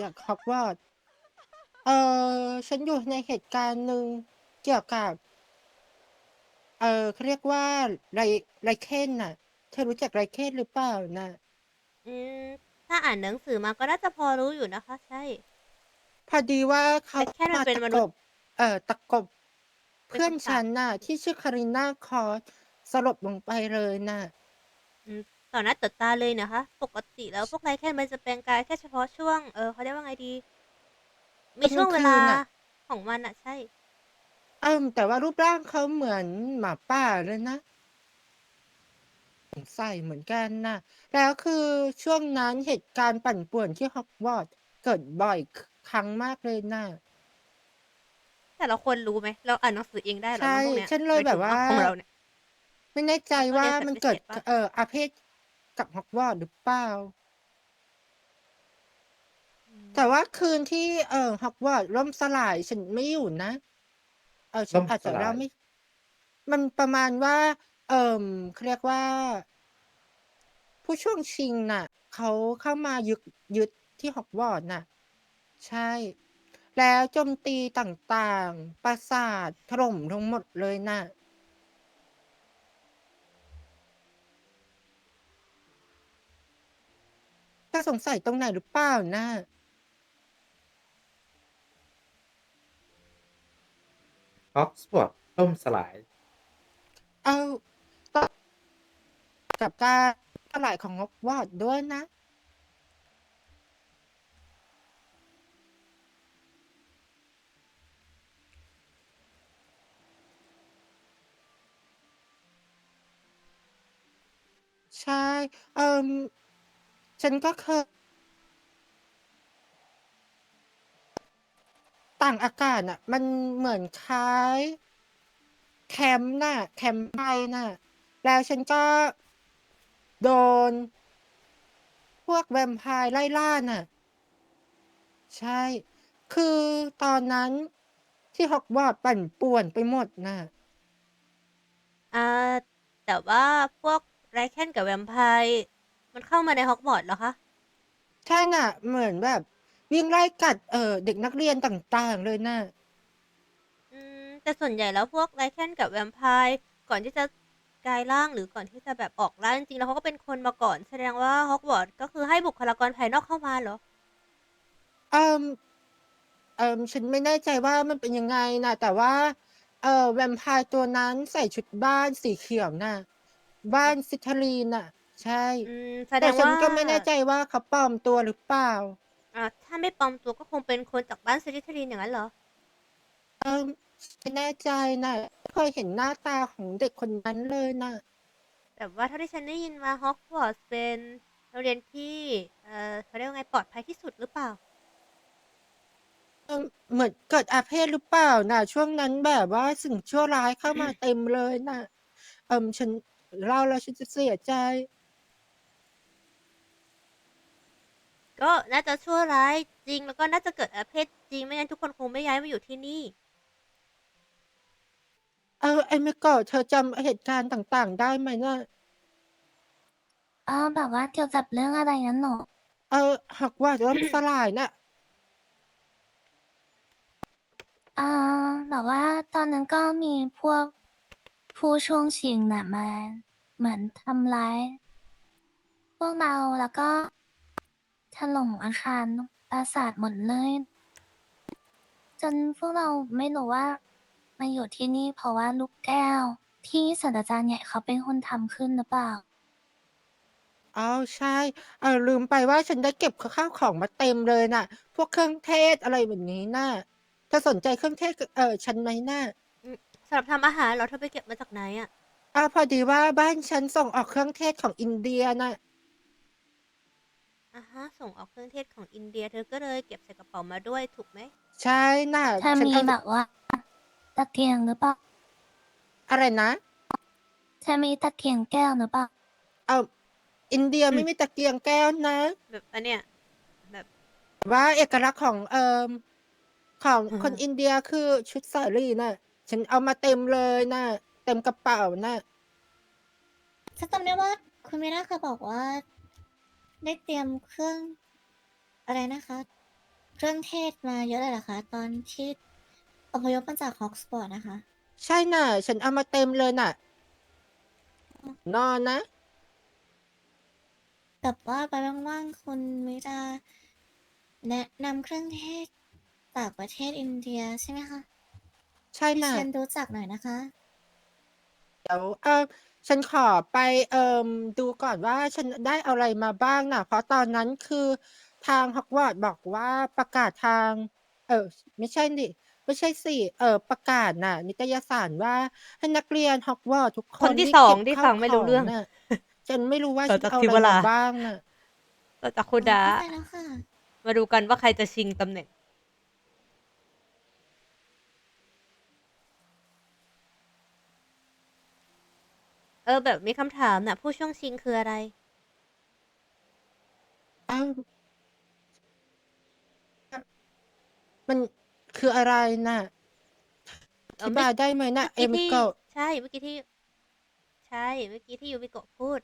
จากฮอกวอตส์เออฉันอยู่ในเหตุการณ์หนึ่งเกี่ยวกับ เออเขาเรียกว่าไรไรเคนน่ะ เธอรู้จักไรเคนหรือเปล่าน่ะอืมถ้าอ่านหนังสือมาก็น่าจะพอรู้อยู่นะคะ ใช่ พอดีว่าเขาไรเคนมันมาเป็นตะมกนุษย์บเอ่อตะกบ เป็นเพื่อนคำสาฉัป นน่ะ ที่ชื่อคาริน่าคอสสลบลงไปเลยน่ะ อืม ต่อหน้าต่อตาเลยนะคะ ปกติแล้วพวกไรแค่มันจะแปลงกายแค่เฉพาะช่วง เออเขาเรียกว่าไงดี มีตอนกช่วลางงเวคืลานน่ะของมันอะใช่ เอิ่มแต่ว่ารูปร่างเขาเหมือนหมาป่าเลยนะสงสัยเหมือนกันน่ะแล้วคือช่วงนั้นเหตุการณ์ปั่นป่วนที่ฮอกวอตส์เกิดบ่อยครั้งมากเลยน่ะแต่เราควรรู้ไหม เราอ่านหนังสือเองได้เหรอใช่เรื่องพวกเนี้ยฉันเลยหมายแบถึบงว่าของเราเนี่ย ไม่แน่ใจเราต้องว่าเรียนสัตมันว์พิเกิเศดษปะเอ่ออาเพศ กับฮอกวอตส์หรือเปล่า อืมแต่ว่าคืนที่เอ่อฮอกวอตส์ล่มสลายฉันไม่อยู่นะ เออฉัล่นมอาจสจะลาเล่ายไม่ มันประมาณว่า เอ่อเขาเรียกว่า ผู้ช่วงชิงน่ะ เขาเข้ามายึดยึดที่ฮอกวอตส์น่ะ ใช่ แล้วโจมตีต่างๆ ปราสาทถล่มลงหมดเลยน่ะ ถ้าสงสัยตรงไหนหรือเปล่าน่ะออกซฟอร์ดล่มสลาย เอาต่อกับการสลายของฮอกวอตส์ด้วยนะ ใช่ เอ่อ ฉันก็เคย ต่างอากาศน่ะ มันเหมือนคล้าย แคมป์น่ะ แคมป์ไฟน่ะ แล้วฉันก็โดน พวกแวมไพร์ไล่ล่าน่ะ ใช่ คือตอนนั้นที่ฮอกวอตส์ปั่นป่วนไปหมดน่ะ อ่าแต่ว่าพวกไรแคนกับแวมไพร์ มันเข้ามาในฮอกวอตส์เหรอคะ ใช่น่ะ เหมือนแบบ วิ่งไล่กัดเอ่อเด็กนักเรียนต่างๆ เลยน่ะ อืม แต่ส่วนใหญ่แล้วพวกไรแคนกับแวมไพร์ก่อนที่จะกลายร่างหรือก่อนที่จะแบบออกร่างจริงๆแล้วเขาก็เป็นคนมาก่อน แสดงว่าฮอกวอตส์ก็คือให้บุคลากรภายนอกเข้ามาเหรอ เอ่อเอ่อฉันไม่แน่ใจว่ามันเป็นยังไงน่ะแต่ว่า เอ่อแวมไพร์ตัวนั้นใส่ชุดบ้านสีเขียวน่ะ บ้านซิทาลีนน่ะ ใช่ อืม แสดแต่งฉันว่า ก็ไม่แน่ใจว่าเขาปลอมตัวหรือเปล่า อ่า ถ้าไม่ปลอมตัวก็คงเป็นคนจากบ้านซิลิทรีนอย่างนั้นเหรอ เออไม่แน่ใจน่ะไม่เคยเห็นหน้าตาของเด็กคนนั้นเลยน่ะแต่ว่าเท่าที่ฉันได้ยินมาฮอกวอตส์เป็นโรงเรียนที่ เอ่อเขาเรียกว่าไงปลอดภัยที่สุดหรือเปล่า เออเหมือนเกิดอาเพศหรือเปล่าน่ะช่วงนั้นแบบว่าสิ่งชั่วร้ายเข้ามาเต็มเลยน่ะเอ่อฉันเล่าแล้วฉันจะเสียใจ ก็น่าจะชั่วร้ายจริงแล้วก็น่าจะเกิดอาเพศจริงไม่งั้นทุกคนคงไม่ย้ายมาอยู่ที่นี่ เออไอ้เมโกะเธอจำเหตุการณ์ต่างๆ ได้ไหมน่ะอ๋อแบบว่าเกี่ยวกับเรื่องอะไรนั้นเหรอเออหากว่าล่มสลายน่ะอ่าแบบว่าตอนนั้นก็มีพวกผู้ช่วงชิงน่ะมาเหมือนทำร้าย พวกเราแล้วก็ ถล่มอาคารปราสาทหมดเลย จนพวกเราไม่รู้ว่า มาอยู่ที่นี่เพราะว่าลูกแก้ว ที่ศาสตราจารย์ใหญ่เขาเป็นคนทำขึ้นหรือเปล่าอ๋อใช่เออลืมไปว่าฉันได้เก็บข้าวของมาเต็มเลยน่ะ พวกเครื่องเทศอะไรแบบนี้น่ะเธอสนใจเครื่องเทศกับเออฉันไหมน่ะสำหรับทำอาหารเหราเธอไปเก็บมาจากไหนอะ อ้าวพอดีว่าบ้านฉันส่งออกเครื่องเทศของอินเดียน่ะ อ่าฮะ ส่งออกเครื่องเทศของอินเดีย เธอก็เลยเก็บใส่กระเป๋ามาด้วยถูกไหม ใช่น่ะถ้าฉันมีเอาแบบว่าตะเกียงหรือเปล่าอะไรนะถ้ามีตะเกียงแก้วหรือเปล่าเอาอินเดียไม่มีตะเกียงแก้วนะ แบบอันเนี้ยแบบว่าเอกลักษณ์ของเอ่อของอือคนฮะอินเดียคือชุดสารีน่ะ ฉันเอามาเต็มเลยน่ะ เต็มกระเป๋าน่ะ ฉันจำได้ว่าคุณมิน่าเคยบอกว่า ได้เตรียมเครื่องอะไรนะคะ เครื่องเทศมาเยอะเลยเหรอคะ ตอนที่อพยพมาจากฮอกสปอร์ตนะคะ ใช่น่ะ ฉันเอามาเต็มเลยน่ะ นอนนะ แบบว่าไปว่างๆ คุณมิจะแนะนำเครื่องเทศจากประเทศอินเดียใช่ไหมคะใช่ให้น่ะฉันรู้จักหน่อยนะคะ เดี๋ยวเออ ฉันขอไป เอ่มดูก่อนว่าฉันได้อะไรมาบ้างน่ะ เพราะตอนนั้นคือทางฮอกวอตส์บอกว่าประกาศทาง เออไม่ใช่ดิ ไม่ใช่สิ เออประกาศน่ะ นิตยสารว่าให้นักเรียนฮอกวอตส์ทุกคคนนที่รีบสองเก็บที่ข้าวฟังไม่รู้ขเรื่อง น่ะ ฉันไม่รู้ว่าต่ฉัอนจากเอาทิอะวไรรามาบ้างน่ะ ต่อจากคุดาเข้าใจแล้วค่ะ มาดูกันว่าใครจะชิงตำแหน่ง ออแบบมีคำถามน่ะ ผู้ช่วงชิงคืออะไร อ้าวมันคืออะไรน่ะอเออธิไม่บายได้ไหมน่ะ เอเมื่อกี้มิที่ โกะใช่เมื่อกี้ที่ ใช่ เมื่อกี้ที่ยูบิโกะพูด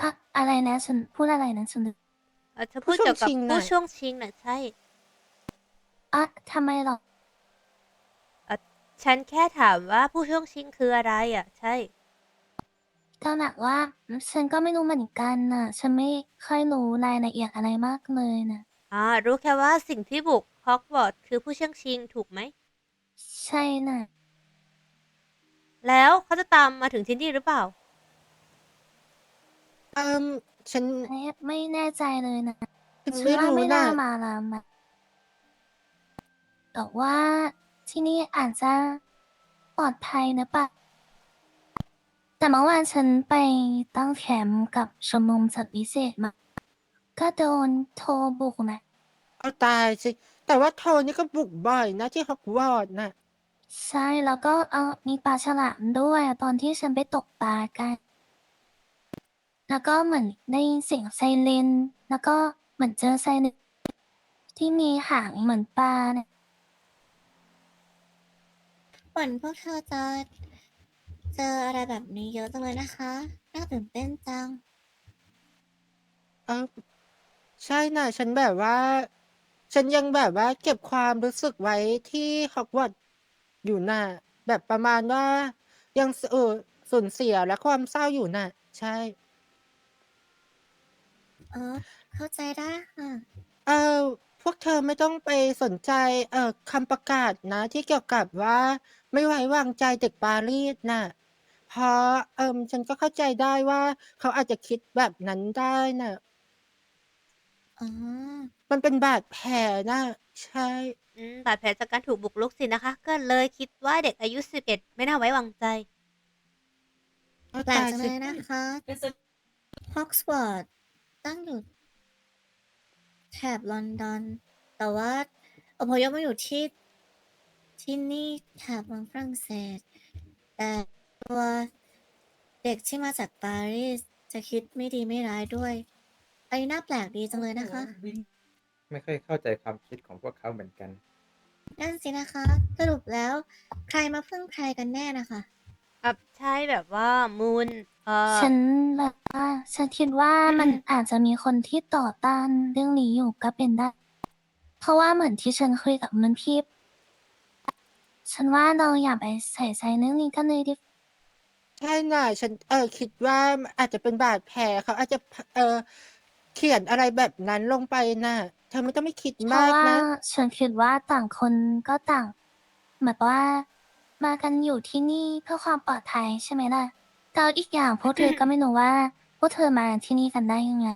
อะอะไรนะฉันพูดอะไรนะฉันนึกเออเธอพูดเกี่ยวกับผู้ช่วงชิงน่ะใช่อะทำไมหรอ ฉันแค่ถามว่าผู้ช่วงชิงคืออะไรอะ ใช่ ก็หนักว่าฉันก็ไม่รู้เหมือนกันน่ะ ฉันไม่ค่อยรู้รายละเอียดอะไรมากเลยนะอ่า รู้แค่ว่าสิ่งที่บุกฮอกวอตส์คือผู้ช่วงชิงถูกไหม ใช่น่ะ แล้วเขาจะตามมาถึงที่นี่หรือเปล่า เอิมฉันไม่ไม่แน่ใจเลยนะฉันฉันไม่ว่ารู้ไม่น่ะน่ามาละมาแต่ว่า ที่นี่อาจจะปลอดภัยนะปะ แต่เมื่อวานฉันไปตั้งแคมป์กับชมรมสัตว์วิเศษมา ก็โดนโทรบุกนะเอาตายสิ แต่ว่าโทนี่ก็บุกบ่อยนะที่ฮอกวอตส์น่ะ ใช่แล้วก็เออมีปลาฉลามด้วยอะตอนที่ฉันไปตกปลากัน แล้วก็เหมือนได้ยินเสียงไซเรนแล้วก็เหมือนเจอไซเรนที่มีหางเหมือนปลาเนี่ย เหมือนพวกเธอจะเจออะไรแบบนี้เยอะจังเลยนะคะ น่าตื่นเต้นจัง เออใช่น่ะ ฉันแบบว่า ฉันยังแบบว่าเก็บความรู้สึกไว้ที่ฮอกวอตส์อยู่น่ะ แบบประมาณว่า ยังเออสูญเสียและความเศร้าอยู่น่ะ ใช่ เออ เข้าใจได้ค่ะ เออ พวกเธอไม่ต้องไปสนใจเออคำประกาศนะ ที่เกี่ยวกับว่า ไม่ไว้วางใจเด็กปารีสน่ะ เพราะเอิมฉันก็เข้าใจได้ว่า เขาอาจจะคิดแบบนั้นได้น่ะ อ๋อมันเป็นบาดแผลน่ะ ใช่ อืมบาดแผลจากการถูกบุกรุกสินะคะ ก็เลยคิดว่าเด็กอายุ 11 ไม่น่าไว้วางใจเอาแปลกตายจังสิเลยนะคะฮอกสปอร์ตตั้งอยู่ แถบลอนดอน แต่ว่าอพยพมาอยู่ที่ที่นี่แถบเมืองฝรั่งเศส แต่ตัวเด็กที่มาจากปารีสจะคิดไม่ดีไม่ร้ายด้วยอันนี้น่าแปลกดีจังเลยนะคะ ไม่ค่อยเข้าใจความคิดของพวกเขาเหมือนกัน นั่นสินะคะ สรุปแล้วใครมาพึ่งใครกันแน่นะคะ อะใช่แบบว่ามูนเอ่อฉันแบบว่าฉันคิดว่ามันอาจจะมีคนที่ต่อต้านเรื่องนี้อยู่ก็เป็นได้ เพราะว่าเหมือนที่ฉันคุยกับมันพี่ฉันว่าเราอย่าไปใส่ใจเรื่องนี้กันเลยดิใช่น่ะฉันเออคิดว่าอาจจะเป็นบาดแผลเขาอาจจะเออเขียนอะไรแบบนั้นลงไปน่ะเธอไม่ต้องไม่คิดเพราะมากว่านะ ฉันคิดว่าต่างคนก็ต่างแบบว่า มากันอยู่ที่นี่เพื่อความปลอดภัยใช่ไหมล่ะแต่อีกอย่างพวกเธอก็ไม่รู้ว่า พวกเธอมาที่นี่กันได้ยังไง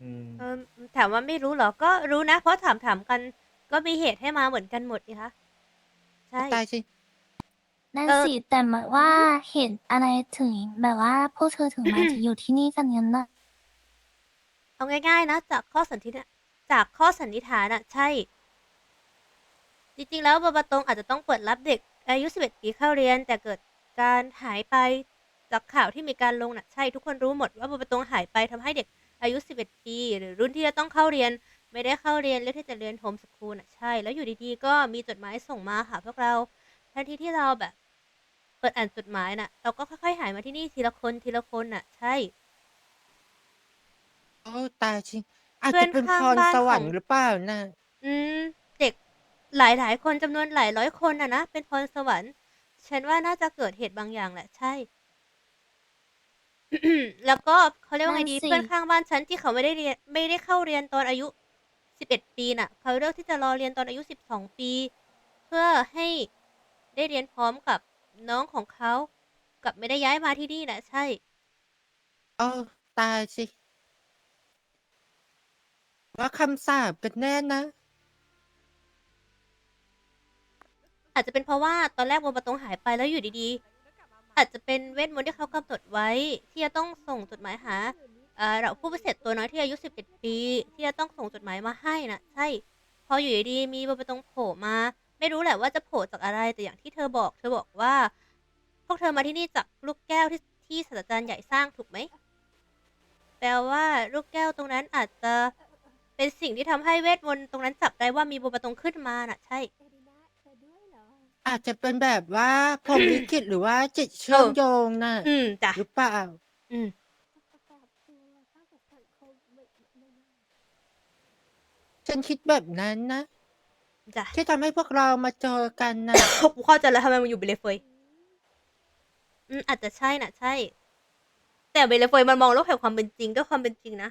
อืมเออถามว่าไม่รู้เหรอ ก็รู้นะ เพราะถามถามกัน ก็มีเหตุให้มาเหมือนกันหมดนี่คะ ใช่ ตายสิ นั่นเออ สิแต่หมายว่าเห็นอะไรถึงแบบว่าพวกเธอถึงมาจะอยู่ที่นี่กันงั้นน่ะ เอาง่ายๆนะ จากข้อสันนิษฐาน จากข้อสันนิษฐานอะใช่ จริงๆ แล้วบาบาตงอาจจะต้องเปิดรับเด็กอายุ 11 ปีเข้าเรียน แต่เกิดการหายไปจากข่าวที่มีการลงน่ะใช่ทุกคนรู้หมดว่าบาบาตงหายไปทำให้เด็กอายุ 11 ปี หรือรุ่นที่จะต้องเข้าเรียน ไม่ได้เข้าเรียนเลือกที่จะเรียนโฮมสคูลน่ะใช่ แล้วอยู่ดีๆ ก็มีจดหมายส่งมาหาพวกเราทันทีที่เราแบบ เปิดอ่านจดหมายน่ะ เราก็ค่อยๆหายมาที่นี่ทีละคนทีละคนน่ะ ใช่ โอ้ตายจริง อาจเพื่อจะนเป็นข้างพรบ้านสวรขรองค์หรือเปล่านะอืม เด็กหลายหลายๆคนจำนวนหลายร้อยคนน่ะนะ เป็นพรสวรรค์ ฉันว่าน่าจะเกิดเหตุบางอย่างแหละใช่ แล้วก็เขาเรียกว่าไงนั่นดีสิ เพื่อนข้างบ้านฉันที่เขาไม่ได้เรียนไม่ได้เข้าเรียนตอนอายุสิบเอ็ดปีน่ะ เขาเลือกที่จะรอเรียนตอนอายุสิบสองปี เพื่อให้ได้เรียนพร้อมกับน้องของเขากลับไม่ได้ย้ายมาที่นี่น่ะใช่โอ้ตายสิ ว่าคำสาปกันแน่นะ อาจจะเป็นเพราะว่าตอนแรกบัวประตงหายไปแล้วอยู่ดีๆ อาจจะเป็นเวทมนต์ที่เขากำหนดไว้ ที่จะต้องส่งจดหมายหาเอ่อเราผู้พิเศษตัวน้อยที่อายุ 11 ปี ที่จะต้องส่งจดหมายมาให้นะใช่ พออยู่ดีๆมีบัวประตงโผล่มา ไม่รู้แหละว่าจะโผล่จากอะไรแต่อย่างที่เธอบอก เธอบอกว่า พวกเธอมาที่นี่จากลูกแก้วที่ที่ศาสตราจารย์ใหญ่สร้างถูกไหมแปลว่าลูกแก้วตรงนั้นอาจจะ เป็นสิ่งที่ทำให้เวทมนต์ตรงนั้นจับได้ว่ามีบัวประตงขึ้นมาน่ะ ใช่อาจจะเป็นแบบว่าพรหมลิขิตหรือว่าจิตเชื่อมโยงน่ะอืมจ้ะหรือเปล่า อืมฉันคิดแบบนั้นนะ จ้ะที่ทำให้พวกเรามาเจอกันนะ กูเข้าใจแล้วทำไมมันอยู่เบลเฟยอืมอาจจะใช่น่ะ ใช่ แต่เบลเฟยมันมองโลกแห่งความเป็นจริงด้วยความเป็นจริงนะ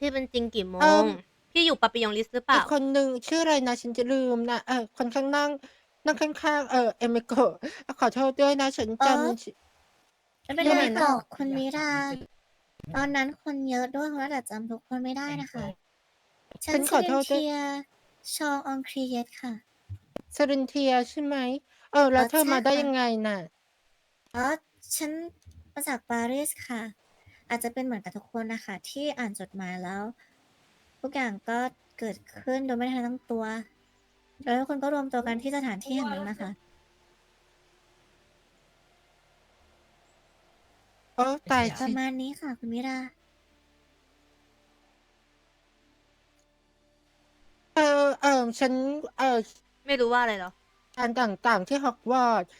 พี่เป็นจริงกี่โมเอิ่ง ม พี่อยู่ปาปิยองลิสหรือเปอีล่า กคนหนึ่งชื่ออะไรนะฉันจะลืมนะเออคนข้างนั่งนั่งข้างๆเออเอมิโกะขอโทษด้วยนะฉันจำชื่อไม่เป็นยังไรไงนะหรอกคุณมิราตอนนั้นคนเยอะด้วยเพราะว่าแต่จำทุกคนไม่ได้นะคะ ฉัฉันนขซิอลิโทนษด้วย เทียชองอองครีเยตค่ะ เซเรนเทียใช่ไหมเออ แล้วเออเธอมาใช่ได้ค่ะ ยังไงน่ะ อ๋อฉันมาจากปารีสค่ะ อาจจะเป็นเหมือนกับทุกคนนะคะ ที่อ่านจดหมายแล้ว ทุกอย่างก็เกิดขึ้นโดยไม่ทันตั้งตัว แล้วทุกคนก็รวมตัวกันที่สถานที่แห่งนั้นนะคะ โอ้ตายปสิระมาณนี้ค่ะ คุณมิรา เออเออฉันเออไม่รู้ว่าอะไรเหรอ การต่างๆที่ฮอกวอตส์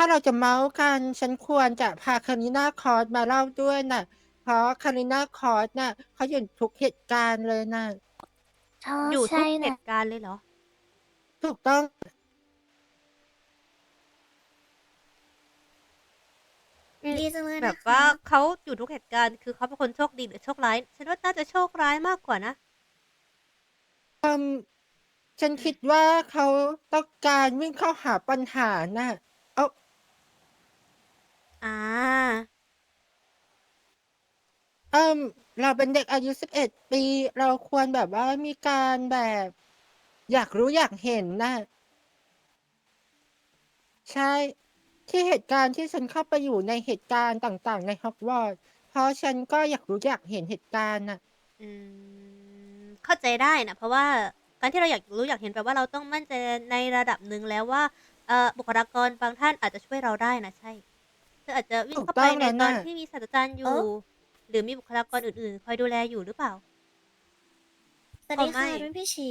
ถ้าเราจะเมาส์กันฉันควรจะพาคาริน่าคอร์สมาเล่าด้วยน่ะ เพราะคาริน่าคอร์สน่ะเขาอยู่ทุกเหตุการณ์เลยน่ะอ๋ออยู่ทุใช่กเหนะตุการณ์เลยเหรอ ถูกต้องอืมดีจังเลยแบนะบคะว่าเขาอยู่ทุกเหตุการณ์คือเขาเป็นคนโชคดีหรือโชคร้ายฉันว่าน่าจะโชคร้ายมากกว่านะ อืมฉันคิดว่าเขาต้องการวิ่งเข้าหาปัญหาน่ะเอาอ่า เอิมเราเป็นเด็กอายุสิบเอ็ดปี เราควรแบบว่ามีการแบบ อยากรู้อยากเห็นน่ะ ใช่ที่เหตุการณ์ที่ฉันเข้าไปอยู่ในเหตุการณ์ต่างๆ ในฮอกวอตส์เพราะฉันก็อยากรู้อยากเห็นเหตุการณ์น่ะ อืม เข้าใจได้นะเพราะว่าการที่เราอยากรู้อยากเห็นแปลว่าเราต้องมั่นใจในระดับหนึ่งแล้วว่าเอ่อบุคลากรบางท่านอาจจะช่วยเราได้นะใช่เธออาจจะวิ่งเข้าไปถูกต้องในแล้วตอนน่ะที่มีศาสตราจารย์อยู่ หรือมีบุคลากรอื่นๆ คอยดูแลอยู่หรือเปล่า สวัสดีก็ไม่ค่ะรุ่นพี่ฉี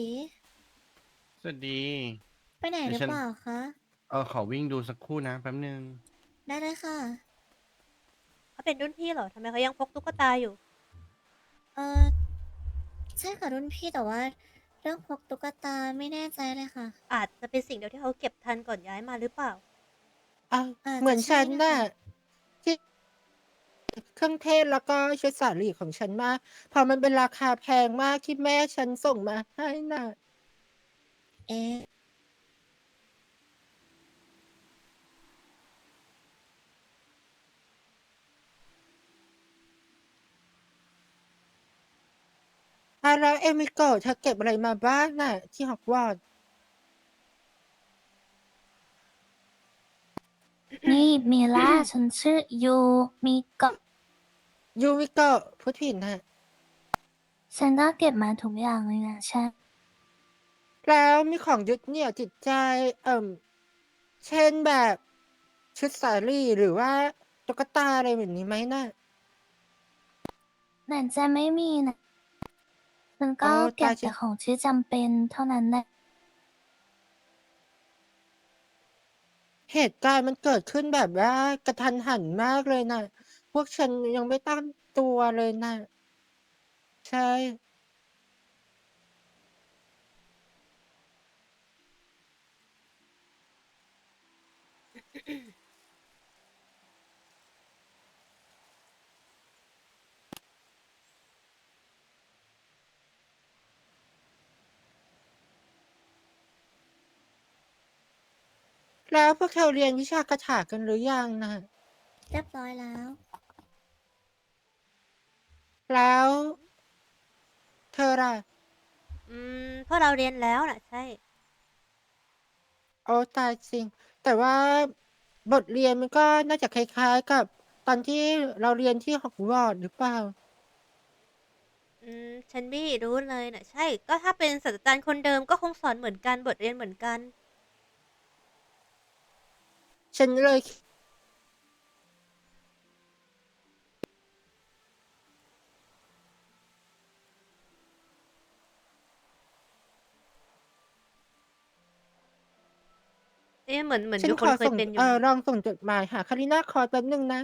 สวัสดี ไปไหนหรือเดี๋ยวฉันเปล่าคะเออขอวิ่งดูสักครู่นะแป๊บนึง ได้เลยค่ะ เขาเป็นรุ่นพี่เหรอทำไมเขายังพกตุ๊กตาอยู่ เออใช่ค่ะรุ่นพี่แต่ว่า เรื่องพกตุ๊กตาไม่แน่ใจเลยค่ะ อาจจะเป็นสิ่งเดียวที่เขาเก็บทันก่อนย้ายมาหรือเปล่า อะอาจจะเหมือนใช่ฉันนะคะน่ะที่ เครื่องเทศแล้วก็ชุดสาลีของฉันมาก พอมันเป็นราคาแพงมากที่แม่ฉันส่งมาให้น่ะ เอ๊ะอะแล้วเอมิโกะเธอเก็บอะไรมาบ้างน่ะ ที่ฮอกวอตส์นี่มิล่าฉันชื่อยูมิโกะ ยูมิโกะพูดผิดน่ะฉันก็เก็บมาทุกอย่างเลยนะฉันแล้วมีของยึดเหนี่ยวจิตใจ เอ่มเช่นแบบชุดสาลีหรือว่าตุ๊กตาอะไรแบบนี้ไหมน่ะแต่จะไม่มีนะฉันก็อ๋อเก็บตายจริแต่งของที่จำเป็นเท่านั้นแหละเหตุการณ์มันเกิดขึ้นแบบว่ากระทันหันมากเลยน่ะพ วกฉันยังไม่ตั้งตัวเลยนะ ใช่ แล้วพวกเธอเรียนวิชาคาถากันหรือยังนะ เรียบร้อยแล้ว แล้วเธอล่ะ อืมเพราะเราเรียนแล้วน่ะ ใช่ โอ้ตายจริง แต่ว่าบทเรียนมันก็น่าจะคล้ายๆกับ ตอนที่เราเรียนที่ฮอกวอตส์หรือเปล่า อืมฉันไม่รู้เลยน่ะ ใช่ ก็ถ้าเป็นศาสตราจารย์คนเดิมก็คงสอนเหมือนกันบทเรียนเหมือนกัน ฉันเลย เอ๊ะเหมือนเหมือนฉันมีขคนอเคยส่งเป็นอยู่เออนะลองส่งจดหมายหาคาริน่าคอร์แป๊บนึงนะ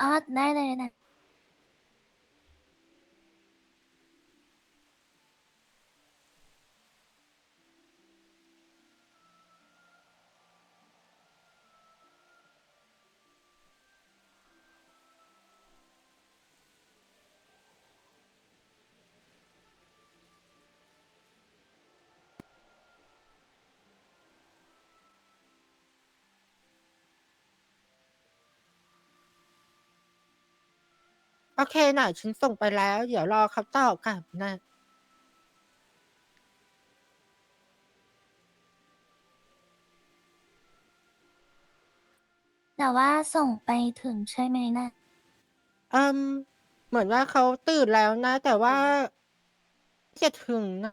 อ๋อได้เลยนะ โอเคน่ะฉันส่งไปแล้ว เดี๋ยวรอเขาตอบกลับนะ แต่ว่าส่งไปถึงใช่ไหมนะเอืม เหมือนว่าเขาตื่นแล้วนะ แต่ว่าจะถึงนะ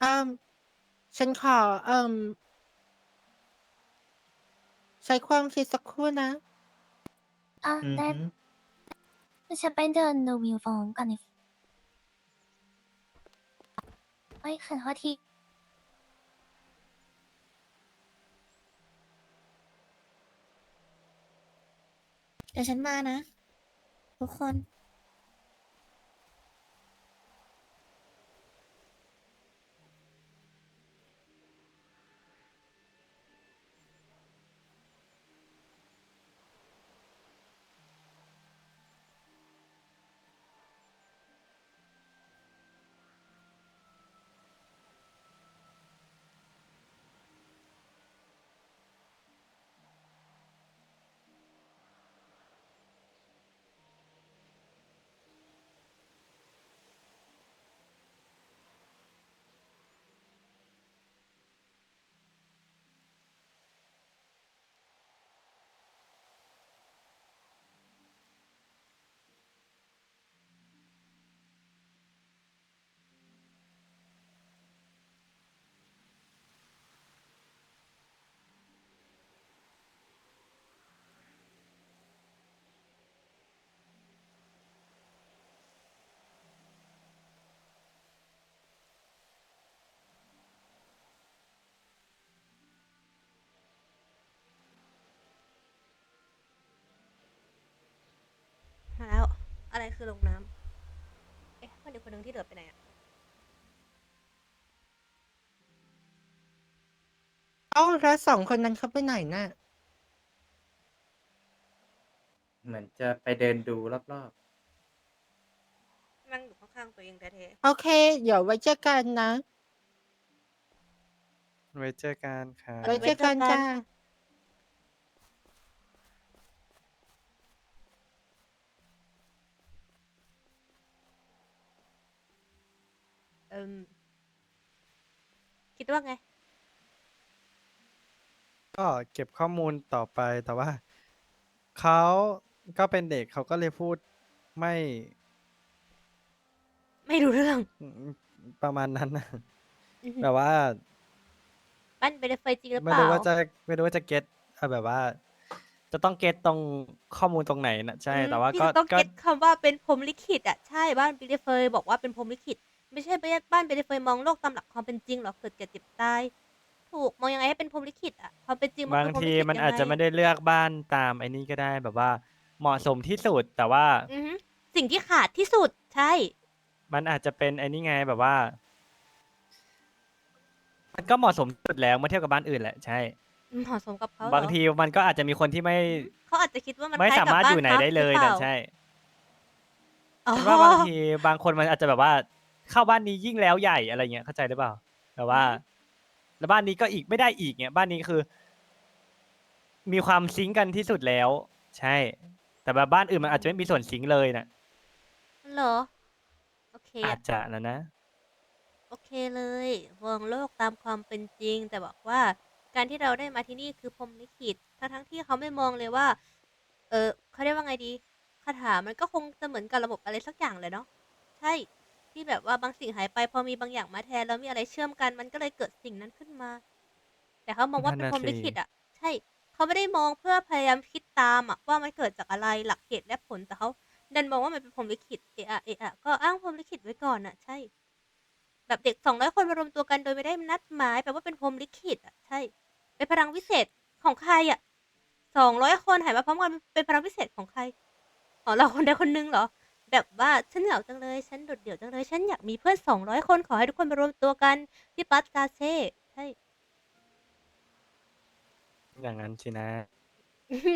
เอืมฉันขอ เอ่มใช้ความคิดสักครู่นะ อะอือได้ฮึฉันไปเดินดูวิวฟองก่อนดิเอ้ยขอโทษทีเดี๋ยวฉันมานะ ทุกคน คือลงน้ำเอ๊ะคนเดียวคนหนึ่งที่เหลือไปไหนอะเอ้าแล้วสองคนนั้นเขาไปไหนน่ะ เหมือนจะไปเดินดูรอบนั่งอยู่ข้างๆตัวเองแท้โอเค เดี๋ยวไว้เจอกันนะ ไว้เจอกันครับ ไว้เจอกันจ้า อิมคิดว่าไง ก็เก็บข้อมูลต่อไปแต่ว่าเขาก็เป็นเด็กเขาก็เลยพูดไม่ไม่รู้เรื่องอืมประมาณนั้นนะอือหือแบบว่า ปั้นไปได้เฟยจริงหรือไม่เปรู้ล่าว่าจะไม่รู้ว่าจะเก็ตแบบว่า จะต้องเก็ตตรงข้อมูลตรงไหนนะใช่ อืมแต่ว่าพี่ก็จะต้องก็ เก็ตคำว่าเป็นพรหมลิขิตอะใช่บ้านบิลเฟยบอกว่าเป็นพรหมลิขิต ไม่ใช่บ้านบิลเฟยมองโลกตามหลักความเป็นจริงหรอกเกิดแก่เจ็บตาย ถูกมองยังไงให้เป็นพรหมลิขิตอะความเป็นจริงมันบางคือพรหมทีลิขิตมันยังอาจจะไงไม่ได้เลือกบ้านตามไอ้นี่ก็ได้แบบว่า เหมาะสมที่สุดแต่ว่าอือหือสิ่งที่ขาดที่สุดใช่ มันอาจจะเป็นไอ้นี่ไงแบบว่า มันก็เหมาะสมที่สุดแล้วเมื่อเทียบกับบ้านอื่นแหละใช่ เหมาะสมกับเขาเหรบางทีมันก็อาจจะมีคนที่ไม่เขาอาจจะคิดว่ามันไม่คล้สามารถกับอยู่ไหนบ้พักได้เลยหรือนะปาใช่อ๋อ ฉันว่าบางทีบางคนมันอาจจะแบบว่า เข้าบ้านนี้ยิ่งแล้วใหญ่อะไรเงี้ยเข้าใจหรือเปล่า แต่ว่า แล้วบ้านนี้ก็อีกไม่ได้อีกเนี่ย บ้านนี้คือ มีความซิงก์กันที่สุดแล้ว ใช่ แต่แบบบ้านอื่นมันอาจจะไม่มีส่วนซิงก์เลยนะเหรอ โอเคอาอะจจะนะนะโอเคเลยมองโลกตามความเป็นจริง แต่บอกว่าการที่เราได้มาที่นี่คือพรหมลิขิตทั้งทั้งๆที่เขาไม่มองเลยว่า เออเขาเรียกว่าไงดีคาถามันก็คงจะเหมือนกับระบบอะไรสักอย่างเลยเนาะใช่ ที่แบบว่าบางสิ่งหายไป พอมีบางอย่างมาแทน แล้วมีอะไรเชื่อมกัน มันก็เลยเกิดสิ่งนั้นขึ้นมา แต่เขามองว่าเป็นนั่นพรน่ะหมลิขิตสิอะ ใช่ เขาไม่ได้มองเพื่อพยายามคิดตามอะว่ามันเกิดจากอะไรหลักเหตุและผลแต่เขาดันมองว่ามันเป็นพรหมลิขิตเอะอะเอะอะก็อ้างพรหมลิขิตไว้ก่อนอะ ใช่ แบบเด็กสองร้อยคนมารวมตัวกันโดยไม่ได้นัดหมายแปลว่าเป็นพรหมลิขิตอะใช่เป็นพลังวิเศษของใครอะสองร้อยคนหายมาพร้อมกันเป็นพลังวิเศษของใครของเราคนใดคนหนึงเหรอ แบบว่าฉันเหงาจังเลย ฉันโดดเดี่ยวจังเลย ฉันอยากมีเพื่อนสองร้อยคน ขอให้ทุกคนมารวมตัวกันที่ปัสกาเซ่ใช่ อย่างนั้นสินะ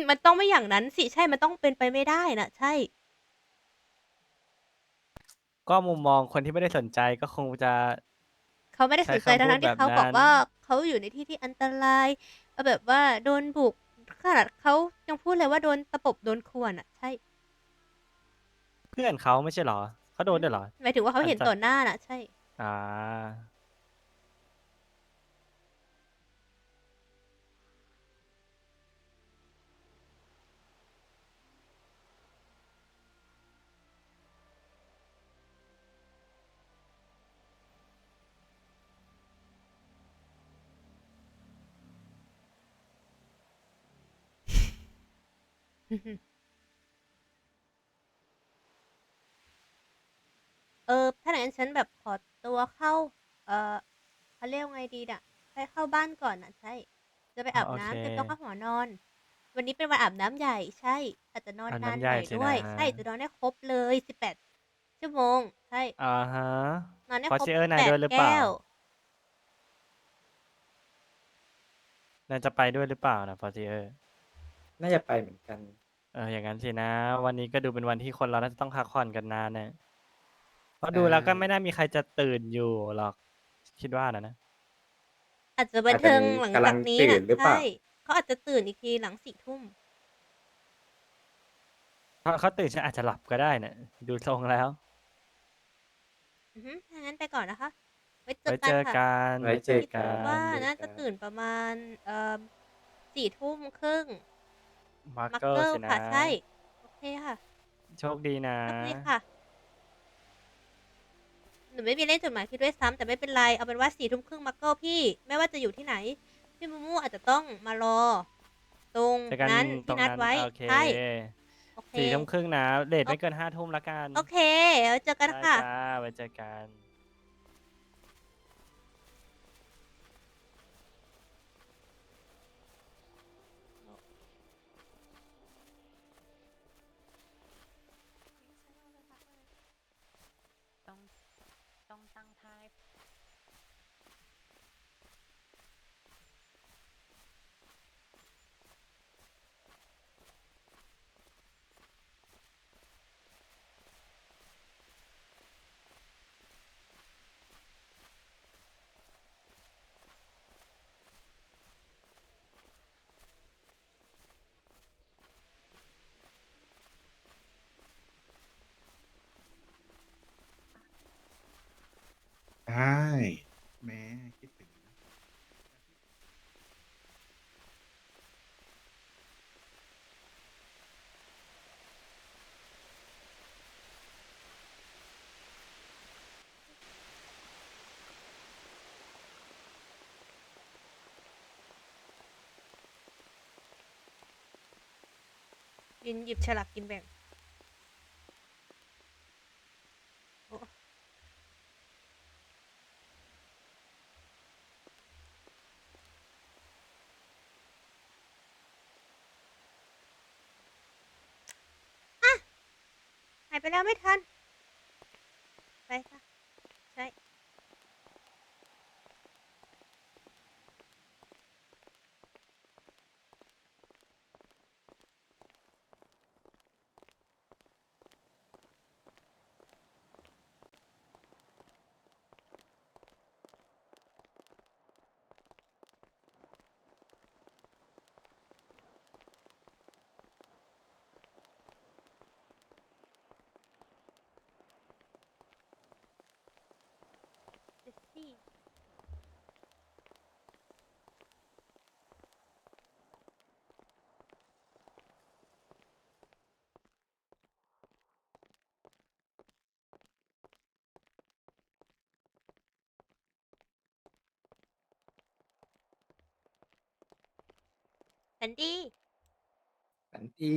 มันต้องไม่อย่างนั้นสิใช่มันต้องเป็นไปไม่ได้นะใช่ ก็มุมมองคนที่ไม่ได้สนใจก็คงจะ เขาไม่ได้สนใจใช้คำพูดทั้งๆที่เขาแบบบอกนั้นว่าเขาอยู่ในที่ที่อันตรายเอาแบบว่าโดนบุกขนาดเขายังพูดเลยว่าโดนตะปบโดนข่วนอะ ใช่ เพื่อนเขาไม่ใช่เหรอ เขาโดนด้วยเหรอ หมายถึงว่าเขาเห็นอันตรต่อหน้าน่ะ ใช่ อ่าเออ ถ้าอย่างนั้นฉันแบบขอตัวเข้า เออเขาเรียกว่าไงดีน่ะ ไปเข้าบ้านก่อนน่ะใช่ จะไปอาบโอน้ำเคเตรียมตัวเข้าหอนอน วันนี้เป็นวันอาบน้ำใหญ่ใช่ อาจจะนอนอาบนานน้ำหใหญ่น่อยสิด้วยนะใช่จะนอนได้ครบเลยสิบแปดชั่วโมง ใช่ อ่าฮะนอนได้พอครบเชื่อนายแปดด้วยหรือเปล่าแก้วนายจะไปด้วยหรือเปล่านะพอซีเออร์ๆน่าจะไปเหมือนกัน เอออย่างนั้นสินะ วันนี้ก็ดูเป็นวันที่คนเราน่าจะต้องพักผ่อนกันนานนะ เพราะดูแล้วก็ใช่ไม่น่ามีใครจะตื่นอยู่หรอก คิดว่านะนะ อาจจะบันเทิงหลังกำลัจากงนี้ตื่นะนหรือเปล่า ใช่เขาอาจจะตื่นอีกทีหลังสี่ทุ่มเพราะเขาตื่นฉันอาจจะหลับก็ได้นะดูทรงแล้วอือฮึถ้างั้นไปก่อนนะคะ ไว้เจไว้อกัเจนอค่ะกันไว้เจอคิดกัน ว่าเจอน่าจะกันตื่นประมาณเอ่อสี่ทุ่มครึ่งมาร์มาร์เกอเกร์อร์สินะค่ะ ใช่ โอเคค่ะ โชคดีนะโอเคค่ะห นูไม่มีเล่นจดหมายพี่ด้วยซ้ำแต่ไม่เป็นไร เอาเป็นว่าสี่ทุ่มครึ่งมาร์เกอร์พี่ ไม่ว่าจะอยู่ที่ไหน พี่มูมูอาจจะต้องมารอ ตรงเจอกันนั้นตรที่งนัดนั้นไว้โอเคใช่โอเคสี่ทุ่มครึ่งนะเลทไม่เกินห้าทุ่มละกัน โอเคไว้เจอกันได้ค่ะจ้าไว้เจอกัน กินหยิบฉลากกินแบ่งโอ้อะหายไปแล้วไม่ทัน ไปค่ะ แอนดี้ฝันดี